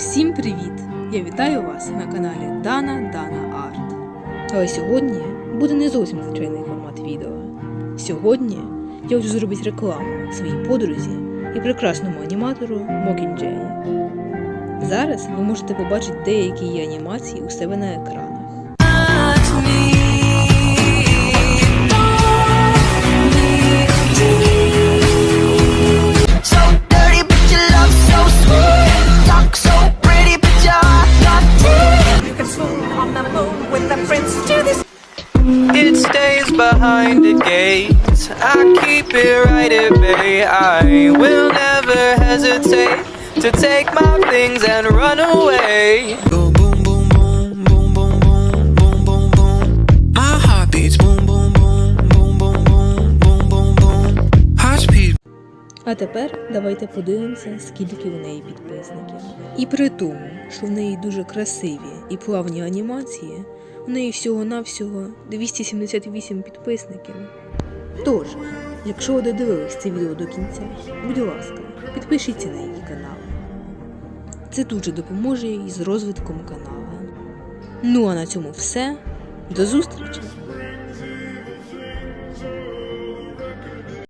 Всім привіт! Я вітаю вас на каналі Дана Дана Арт. Але сьогодні буде не зовсім звичайний формат відео. Сьогодні я хочу зробити рекламу своїй подрузі і прекрасному аніматору Mockingjay. Зараз ви можете побачити деякі її анімації у себе на екранах. moon with the prince to this. It stays behind the gates. I keep it right at bay. I will never hesitate to take my things and run away. Boom, boom, boom, boom, boom, boom, boom, boom, boom, boom. My heart beats boom, boom, boom, boom, boom, boom, boom, boom, boom. Heart beat. А тепер давайте подивимося, скільки в неї підписників. І при тому, що в неї дуже красиві і плавні анімації, у неї всього-навсього 278 підписників. Тож, якщо ви додивились це відео до кінця, будь ласка, підпишіться на її канал. Це дуже допоможе їй з розвитком каналу. Ну а на цьому все. До зустрічі!